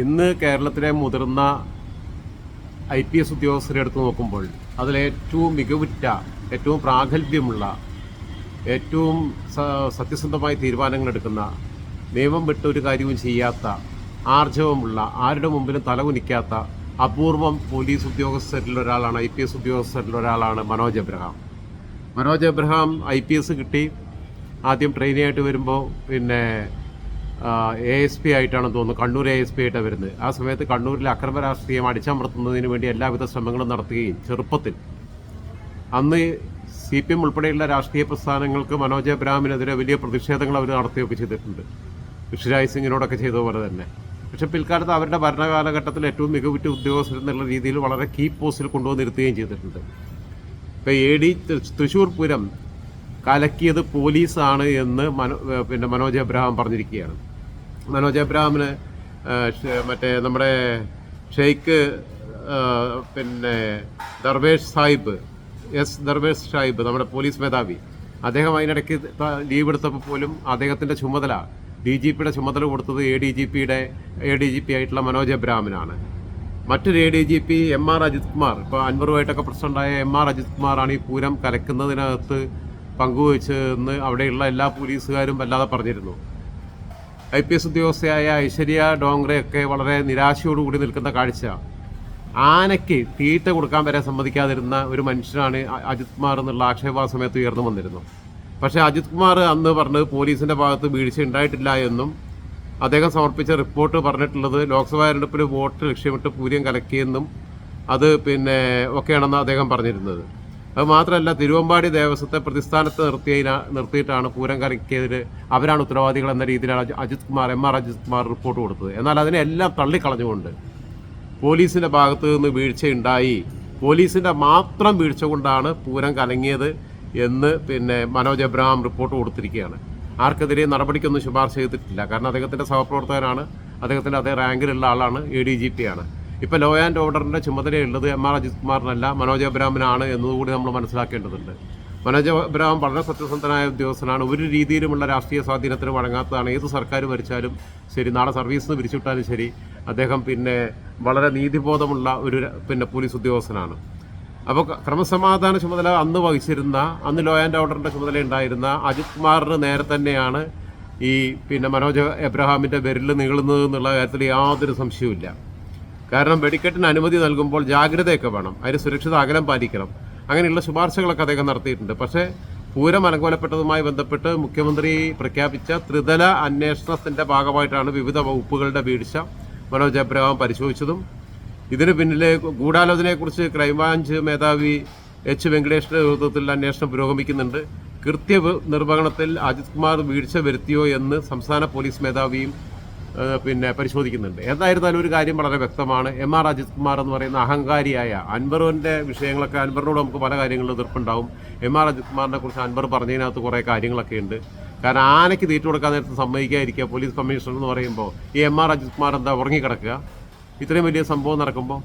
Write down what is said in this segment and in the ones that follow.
ഇന്ന് കേരളത്തിലെ മുതിർന്ന ഐ പി എസ് ഉദ്യോഗസ്ഥരെ എടുത്ത് നോക്കുമ്പോൾ അതിലേറ്റവും മികവുറ്റ ഏറ്റവും പ്രാഗൽഭ്യമുള്ള ഏറ്റവും സത്യസന്ധമായ തീരുമാനങ്ങൾ എടുക്കുന്ന നിയമം വിട്ട് ഒരു കാര്യവും ചെയ്യാത്ത ആർജവമുള്ള ആരുടെ മുമ്പിലും തലകുനിക്കാത്ത അപൂർവം പോലീസ് ഉദ്യോഗസ്ഥരിൽ ഒരാളാണ് ഐ പി എസ് ഉദ്യോഗസ്ഥരിൽ ഒരാളാണ് Manoj Abraham. Manoj Abraham I P S കിട്ടി. ആദ്യം ട്രെയിനിയായിട്ട് വരുമ്പോൾ പിന്നെ എ എസ് പി ആയിട്ടാണ് തോന്നുന്നത് കണ്ണൂർ എ എസ് പി ആയിട്ടാണ് വരുന്നത്. ആ സമയത്ത് കണ്ണൂരിലെ അക്രമ രാഷ്ട്രീയം അടിച്ചമർത്തുന്നതിന് വേണ്ടി എല്ലാവിധ ശ്രമങ്ങളും നടത്തുകയും ചെറുപ്പത്തിൽ. അന്ന് സി പി എം ഉൾപ്പെടെയുള്ള രാഷ്ട്രീയ പ്രസ്ഥാനങ്ങൾക്ക് മനോജ് എബ്രാഹിമിനെതിരെ വലിയ പ്രതിഷേധങ്ങൾ അവർ നടത്തുകയൊക്കെ ചെയ്തിട്ടുണ്ട്. ഋഷിരാജ് സിംഗിനോടൊക്കെ ചെയ്ത പോലെ തന്നെ. പക്ഷെ പിൽക്കാലത്ത് അവരുടെ ഭരണകാലഘട്ടത്തിൽ ഏറ്റവും മികവുറ്റ ഉദ്യോഗസ്ഥർ എന്നുള്ള രീതിയിൽ വളരെ കീ പോസ്റ്റിൽ കൊണ്ടുവന്നിരുത്തുകയും ചെയ്തിട്ടുണ്ട്. ഇപ്പോൾ എ ഡി തൃശ്ശൂർ പൂരം കലക്കിയത് പോലീസാണ് എന്ന് മനോ പിന്നെ മനോജ് എബ്രഹാം പറഞ്ഞിരിക്കുകയാണ്. മനോജ് എബ്രഹാമിന് ഏഹ് മറ്റേ നമ്മുടെ ഷെയ്ഖ് പിന്നെ ദർവേഷ് സാഹിബ് എസ് ദർവേഷ് സാഹിബ് നമ്മുടെ പോലീസ് മേധാവി. അദ്ദേഹം അതിനിടയ്ക്ക് ലീവ് എടുത്തപ്പോൾ പോലും അദ്ദേഹത്തിന്റെ ചുമതല ഡി ജി പിയുടെ ചുമതല കൊടുത്തത് എ ഡി ജി പിയുടെ എ ഡി ജി പി ആയിട്ടുള്ള മനോജ് എബ്രഹാമിനാണ് മറ്റൊരു A D G P M R Ajith Kumar ഇപ്പോൾ അൻവറുമായിട്ടൊക്കെ പ്രസിഡന്റായ എം ആർ അജിത് കുമാറാണ് ഈ പൂരം കലക്കുന്നതിനകത്ത് പങ്കുവച്ചതെന്ന് അവിടെയുള്ള എല്ലാ പോലീസുകാരും വല്ലാതെ പറഞ്ഞിരുന്നു. ഐ പി എസ് ഉദ്യോഗസ്ഥയായ ഐശ്വര്യ ഡോങ്റെയൊക്കെ വളരെ നിരാശയോടുകൂടി നിൽക്കുന്ന കാഴ്ച. ആനയ്ക്ക് തീറ്റ കൊടുക്കാൻ വരെ സമ്മതിക്കാതിരുന്ന ഒരു മനുഷ്യനാണ് അജിത് കുമാർ എന്നുള്ള ആക്ഷേപ സമയത്ത് ഉയർന്നു വന്നിരുന്നു. പക്ഷേ അജിത് കുമാർ അന്ന് പറഞ്ഞത് പോലീസിന്റെ ഭാഗത്ത് വീഴ്ച ഉണ്ടായിട്ടില്ല എന്നും അദ്ദേഹം സമർപ്പിച്ച റിപ്പോർട്ട് പറഞ്ഞിട്ടുള്ളത് ലോക്സഭാ തെരഞ്ഞെടുപ്പിൽ വോട്ട് ലക്ഷ്യമിട്ട് പൂര്യം കലക്കിയെന്നും അത് പിന്നെ ഒക്കെയാണെന്ന് അദ്ദേഹം പറഞ്ഞിരുന്നത്. അത് മാത്രമല്ല തിരുവമ്പാടി ദേവസ്വത്തെ പ്രതിസ്ഥാനത്ത് നിർത്തിയ നിർത്തിയിട്ടാണ് പൂരം കലക്കിയതിന് അവരാണ് ഉത്തരവാദികൾ എന്ന രീതിയിലാണ് Ajith Kumar M R Ajith Kumar report കൊടുത്തത്. എന്നാൽ അതിനെല്ലാം തള്ളിക്കളഞ്ഞുകൊണ്ട് പോലീസിന്റെ ഭാഗത്തു നിന്ന് വീഴ്ചയുണ്ടായി. പോലീസിന്റെ മാത്രം വീഴ്ച കൊണ്ടാണ് പൂരം കലങ്ങിയത് എന്ന് പിന്നെ മനോജ് എബ്രഹാം റിപ്പോർട്ട് കൊടുത്തിരിക്കുകയാണ്. ആർക്കെതിരെ നടപടിക്കൊന്നും ശുപാർശ ചെയ്തിട്ടില്ല. കാരണം അദ്ദേഹത്തിന്റെ സഹപ്രവർത്തകനാണ്. അദ്ദേഹത്തിന്റെ അതേ റാങ്കിലുള്ള ആളാണ് എ ഡി ജി പി ആണ്. ഇപ്പൊ ലോ ആൻഡ് ഓർഡറിന്റെ ചുമതലയുള്ളത് എം ആർ അജിത് കുമാറിനല്ല മനോജ് അബ്രാമിനാണ് എന്നതുകൂടി നമ്മൾ മനസ്സിലാക്കേണ്ടതുണ്ട്. മനോജ് അബ്രാം വളരെ സത്യസന്ധനായ ഉദ്യോഗസ്ഥനാണ്. ഒരു രീതിയിലുമുള്ള രാഷ്ട്രീയ സ്വാധീനത്തിന് വഴങ്ങാത്തതാണ്. ഏത് സർക്കാർ ഭരിച്ചാലും ശരി നാളെ സർവീസിൽ നിന്ന് പിരിച്ചുവിട്ടാലും ശരി അദ്ദേഹം പിന്നെ വളരെ നീതിബോധമുള്ള ഒരു പിന്നെ പോലീസ് ഉദ്യോഗസ്ഥനാണ്. അപ്പോൾ ക്രമസമാധാന ചുമതല അന്ന് വഹിച്ചിരുന്ന അന്ന് ലോ ആൻഡ് ഓർഡറിന്റെ ചുമതല ഉണ്ടായിരുന്ന അജിത് കുമാറിന് നേരെ തന്നെയാണ് ഈ പിന്നെ മനോജ് എബ്രഹാമിന്റെ വിരൽ നീളുന്നത് എന്നുള്ള കാര്യത്തിൽ യാതൊരു സംശയവുമില്ല. കാരണം വെടിക്കെട്ടിന് അനുമതി നൽകുമ്പോൾ ജാഗ്രതയൊക്കെ വേണം. അതിന് സുരക്ഷിത അകലം പാലിക്കണം. അങ്ങനെയുള്ള ശുപാർശകളൊക്കെ അദ്ദേഹം നടത്തിയിട്ടുണ്ട്. പക്ഷേ പൂരം അലങ്കോലപ്പെട്ടതുമായി ബന്ധപ്പെട്ട് മുഖ്യമന്ത്രി പ്രഖ്യാപിച്ച ത്രിതല അന്വേഷണത്തിന്റെ ഭാഗമായിട്ടാണ് വിവിധ വകുപ്പുകളുടെ വീഴ്ച മനോജ് എബ്രഹാം പരിശോധിച്ചതും. ഇതിന് പിന്നിലെ ഗൂഢാലോചനയെക്കുറിച്ച് ക്രൈംബ്രാഞ്ച് മേധാവി എച്ച് വെങ്കടേഷിന്റെ നേതൃത്വത്തിൽ അന്വേഷണം പുരോഗമിക്കുന്നുണ്ട്. കൃത്യ നിർവഹണത്തിൽ അജിത് കുമാർ വീഴ്ച വരുത്തിയോ എന്ന് സംസ്ഥാന പോലീസ് മേധാവിയും പിന്നെ പരിശോധിക്കുന്നുണ്ട്. എന്തായിരുന്നാലും ഒരു കാര്യം വളരെ വ്യക്തമാണ്. എം ആർ അജിത് കുമാർ എന്ന് പറയുന്ന അഹങ്കാരിയായ അൻവറിന്റെ വിഷയങ്ങളൊക്കെ അൻവറിനോട് നമുക്ക് പല കാര്യങ്ങളും എതിർപ്പുണ്ടാവും. എം ആർ അജിത് കുമാറിനെ കുറിച്ച് അൻവർ പറഞ്ഞതിനകത്ത് കുറേ കാര്യങ്ങളൊക്കെ ഉണ്ട്. കാരണം ആനയ്ക്ക് തീറ്റ കൊടുക്കാൻ നേരത്തെ സമ്മതിക്കാതിരിക്കുക പോലീസ് കമ്മീഷണർ എന്ന് പറയുമ്പോൾ ഈ എം ആർ അജിത് കുമാർ എന്താ ഉറങ്ങിക്കിടക്കുക? ഇത്രയും വലിയ സംഭവം നടക്കുമ്പോൾ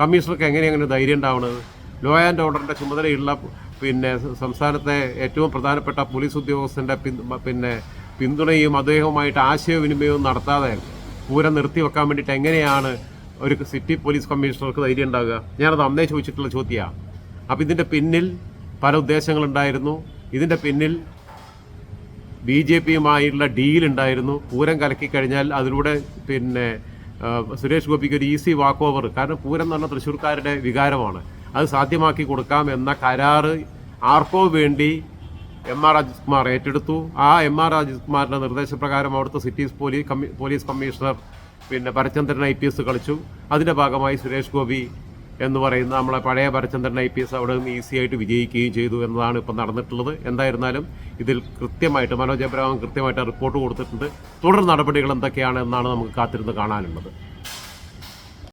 കമ്മീഷണർക്ക് എങ്ങനെ അങ്ങനെ ധൈര്യം ഉണ്ടാവുന്നത് ലോ ആൻഡ് ഓർഡറിന്റെ ചുമതലയുള്ള പിന്നെ സംസ്ഥാനത്തെ ഏറ്റവും പ്രധാനപ്പെട്ട പോലീസ് ഉദ്യോഗസ്ഥന്റെ പിന്നെ പിന്തുണയും അദ്ദേഹവുമായിട്ട് ആശയവിനിമയവും നടത്താതെ പൂരം നിർത്തിവെക്കാൻ വേണ്ടിയിട്ട് എങ്ങനെയാണ് ഒരു സിറ്റി പോലീസ് കമ്മീഷണർക്ക് ധൈര്യം ഉണ്ടാകുക ഞാനത് അന്നേ ചോദിച്ചിട്ടുള്ള ചോദ്യമാണ് അപ്പം ഇതിന്റെ പിന്നിൽ പല ഉദ്ദേശങ്ങളുണ്ടായിരുന്നു. ഇതിന്റെ പിന്നിൽ ബി ജെ പിയുമായുള്ള ഡീലുണ്ടായിരുന്നു. പൂരം കലക്കി കഴിഞ്ഞാൽ അതിലൂടെ പിന്നെ സുരേഷ് ഗോപിക്ക് ഒരു ഈസി വാക്ക് ഓവർ കാരണം പൂരം എന്ന് പറഞ്ഞാൽ തൃശ്ശൂർക്കാരുടെ വികാരമാണ്. അത് സാധ്യമാക്കി കൊടുക്കാം എന്ന കരാറ് ആർക്കോ വേണ്ടി എം ആർ അജിത് കുമാർ ഏറ്റെടുത്തു. ആ എം ആർ അജിത് കുമാറിന്റെ നിർദ്ദേശപ്രകാരം അവിടുത്തെ സിറ്റീസ് പോലീസ് പോലീസ് കമ്മീഷണർ പിന്നെ ഭരചന്ദ്രൻ ഐ പി എസ് കളിച്ചു. അതിന്റെ ഭാഗമായി സുരേഷ് ഗോപി എന്ന് പറയുന്ന നമ്മളെ പഴയ ഭരചന്ദ്രൻ ഐ പി എസ് അവിടെ നിന്ന് ഈസി ആയിട്ട് വിജയിക്കുകയും ചെയ്തു എന്നതാണ് ഇപ്പം നടന്നിട്ടുള്ളത്. എന്തായിരുന്നാലും ഇതിൽ കൃത്യമായിട്ട് മനോജ് എബ്രഹാം കൃത്യമായിട്ട് റിപ്പോർട്ട് കൊടുത്തിട്ടുണ്ട്. തുടർ നടപടികൾ എന്തൊക്കെയാണ് എന്നാണ് നമുക്ക് കാത്തിരുന്ന് കാണാനുള്ളത്.